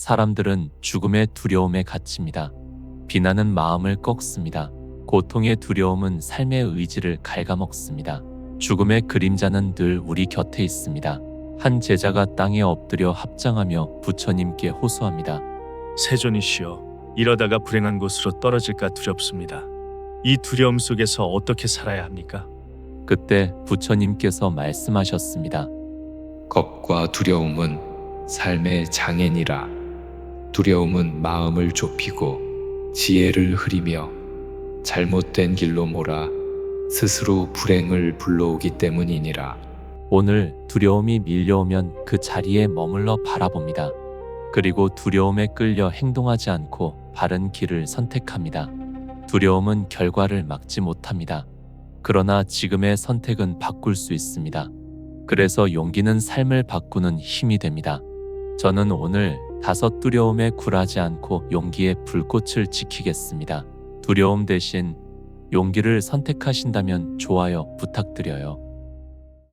사람들은 죽음의 두려움에 갇힙니다. 비나는 마음을 꺾습니다. 고통의 두려움은 삶의 의지를 갉아먹습니다. 죽음의 그림자는 늘 우리 곁에 있습니다. 한 제자가 땅에 엎드려 합장하며 부처님께 호소합니다. 세존이시여, 이러다가 불행한 곳으로 떨어질까 두렵습니다. 이 두려움 속에서 어떻게 살아야 합니까? 그때 부처님께서 말씀하셨습니다. 겁과 두려움은 삶의 장애니라. 두려움은 마음을 좁히고 지혜를 흐리며 잘못된 길로 몰아 스스로 불행을 불러오기 때문이니라. 오늘 두려움이 밀려오면 그 자리에 머물러 바라봅니다. 그리고 두려움에 끌려 행동하지 않고 바른 길을 선택합니다. 두려움은 결과를 막지 못합니다. 그러나 지금의 선택은 바꿀 수 있습니다. 그래서 용기는 삶을 바꾸는 힘이 됩니다. 저는 오늘 다섯 두려움에 굴하지 않고 용기의 불꽃을 지키겠습니다. 두려움 대신 용기를 선택하신다면 좋아요 부탁드려요.